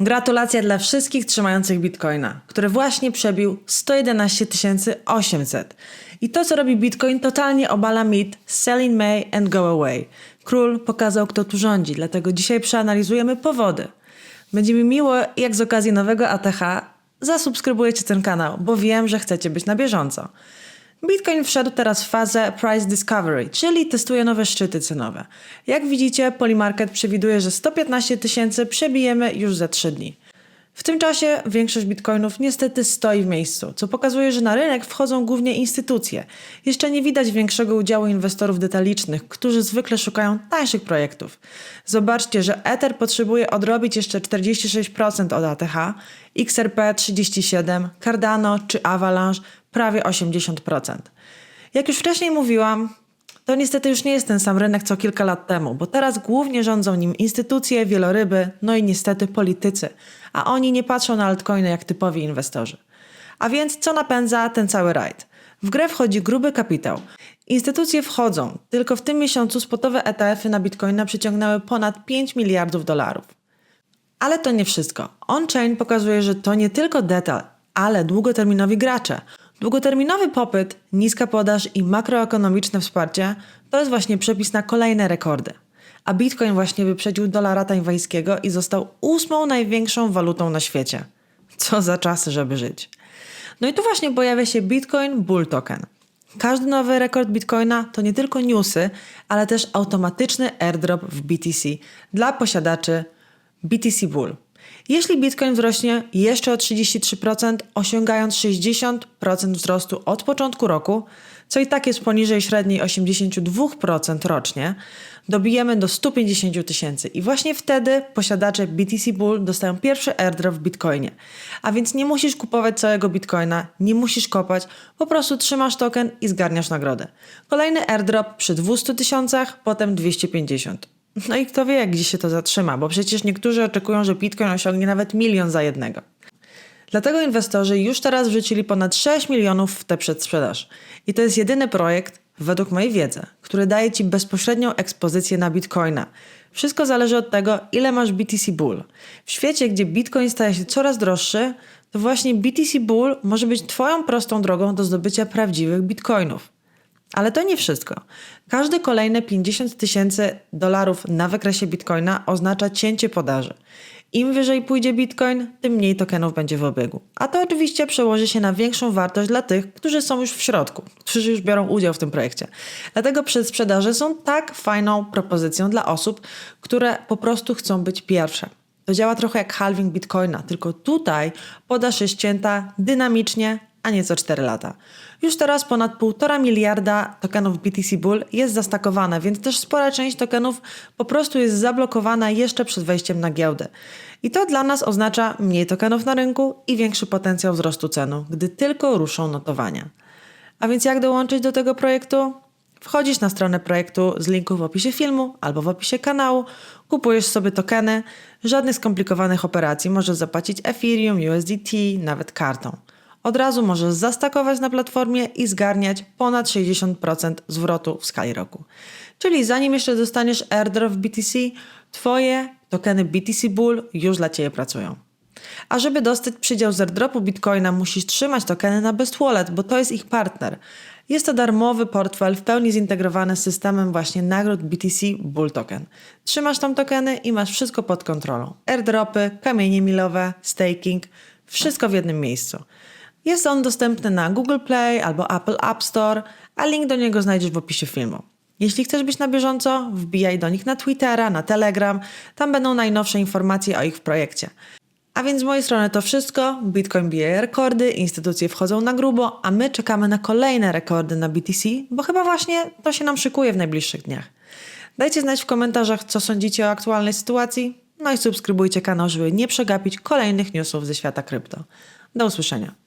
Gratulacje dla wszystkich trzymających Bitcoina, który właśnie przebił 111 800. I to, co robi Bitcoin, totalnie obala mit sell in May and go away. Król pokazał, kto tu rządzi, dlatego dzisiaj przeanalizujemy powody. Będzie mi miło, jak z okazji nowego ATH zasubskrybujecie ten kanał, bo wiem, że chcecie być na bieżąco. Bitcoin wszedł teraz w fazę price discovery, czyli testuje nowe szczyty cenowe. Jak widzicie, Polymarket przewiduje, że 115 tysięcy przebijemy już za 3 dni. W tym czasie większość bitcoinów niestety stoi w miejscu, co pokazuje, że na rynek wchodzą głównie instytucje. Jeszcze nie widać większego udziału inwestorów detalicznych, którzy zwykle szukają tańszych projektów. Zobaczcie, że Ether potrzebuje odrobić jeszcze 46% od ATH, XRP 37%, Cardano czy Avalanche prawie 80%. Jak już wcześniej mówiłam, to niestety już nie jest ten sam rynek co kilka lat temu, bo teraz głównie rządzą nim instytucje, wieloryby, no i niestety politycy, a oni nie patrzą na altcoiny jak typowi inwestorzy. A więc co napędza ten cały rajd? W grę wchodzi gruby kapitał. Instytucje wchodzą, tylko w tym miesiącu spotowe ETF-y na bitcoina przyciągnęły ponad 5 miliardów dolarów. Ale to nie wszystko. On-chain pokazuje, że to nie tylko detal, ale długoterminowi gracze. Długoterminowy popyt, niska podaż i makroekonomiczne wsparcie to jest właśnie przepis na kolejne rekordy. A Bitcoin właśnie wyprzedził dolara tajwańskiego i został ósmą największą walutą na świecie. Co za czasy, żeby żyć. No i tu właśnie pojawia się Bitcoin Bull Token. Każdy nowy rekord Bitcoina to nie tylko newsy, ale też automatyczny airdrop w BTC dla posiadaczy BTC Bull. Jeśli Bitcoin wzrośnie jeszcze o 33%, osiągając 60% wzrostu od początku roku, co i tak jest poniżej średniej 82% rocznie, dobijemy do 150 tysięcy i właśnie wtedy posiadacze BTC Bull dostają pierwszy airdrop w Bitcoinie. A więc nie musisz kupować całego Bitcoina, nie musisz kopać, po prostu trzymasz token i zgarniasz nagrodę. Kolejny airdrop przy 200 tysiącach, potem 250. No i kto wie, jak gdzieś się to zatrzyma, bo przecież niektórzy oczekują, że Bitcoin osiągnie nawet milion za jednego. Dlatego inwestorzy już teraz wrzucili ponad 6 milionów w tę przedsprzedaż. I to jest jedyny projekt, według mojej wiedzy, który daje Ci bezpośrednią ekspozycję na Bitcoina. Wszystko zależy od tego, ile masz BTC Bull. W świecie, gdzie Bitcoin staje się coraz droższy, to właśnie BTC Bull może być Twoją prostą drogą do zdobycia prawdziwych Bitcoinów. Ale to nie wszystko. Każde kolejne 50 tysięcy dolarów na wykresie bitcoina oznacza cięcie podaży. Im wyżej pójdzie bitcoin, tym mniej tokenów będzie w obiegu. A to oczywiście przełoży się na większą wartość dla tych, którzy są już w środku, którzy już biorą udział w tym projekcie. Dlatego przedsprzedaże są tak fajną propozycją dla osób, które po prostu chcą być pierwsze. To działa trochę jak halving bitcoina, tylko tutaj podaż jest cięta dynamicznie, a nie co 4 lata. Już teraz ponad 1,5 miliarda tokenów BTC Bull jest zastakowane, więc też spora część tokenów po prostu jest zablokowana jeszcze przed wejściem na giełdę. I to dla nas oznacza mniej tokenów na rynku i większy potencjał wzrostu cenu, gdy tylko ruszą notowania. A więc jak dołączyć do tego projektu? Wchodzisz na stronę projektu z linku w opisie filmu albo w opisie kanału, kupujesz sobie tokeny, żadnych skomplikowanych operacji, możesz zapłacić Ethereum, USDT, nawet kartą. Od razu możesz zastakować na platformie i zgarniać ponad 60% zwrotu w skali roku. Czyli zanim jeszcze dostaniesz airdrop BTC, Twoje tokeny BTC Bull już dla Ciebie pracują. A żeby dostać przydział z airdropu Bitcoina, musisz trzymać tokeny na Best Wallet, bo to jest ich partner. Jest to darmowy portfel w pełni zintegrowany z systemem właśnie nagród BTC Bull Token. Trzymasz tam tokeny i masz wszystko pod kontrolą. Airdropy, kamienie milowe, staking, wszystko w jednym miejscu. Jest on dostępny na Google Play albo Apple App Store, a link do niego znajdziesz w opisie filmu. Jeśli chcesz być na bieżąco, wbijaj do nich na Twittera, na Telegram, tam będą najnowsze informacje o ich projekcie. A więc z mojej strony to wszystko. Bitcoin bije rekordy, instytucje wchodzą na grubo, a my czekamy na kolejne rekordy na BTC, bo chyba właśnie to się nam szykuje w najbliższych dniach. Dajcie znać w komentarzach, co sądzicie o aktualnej sytuacji, no i subskrybujcie kanał, żeby nie przegapić kolejnych newsów ze świata krypto. Do usłyszenia.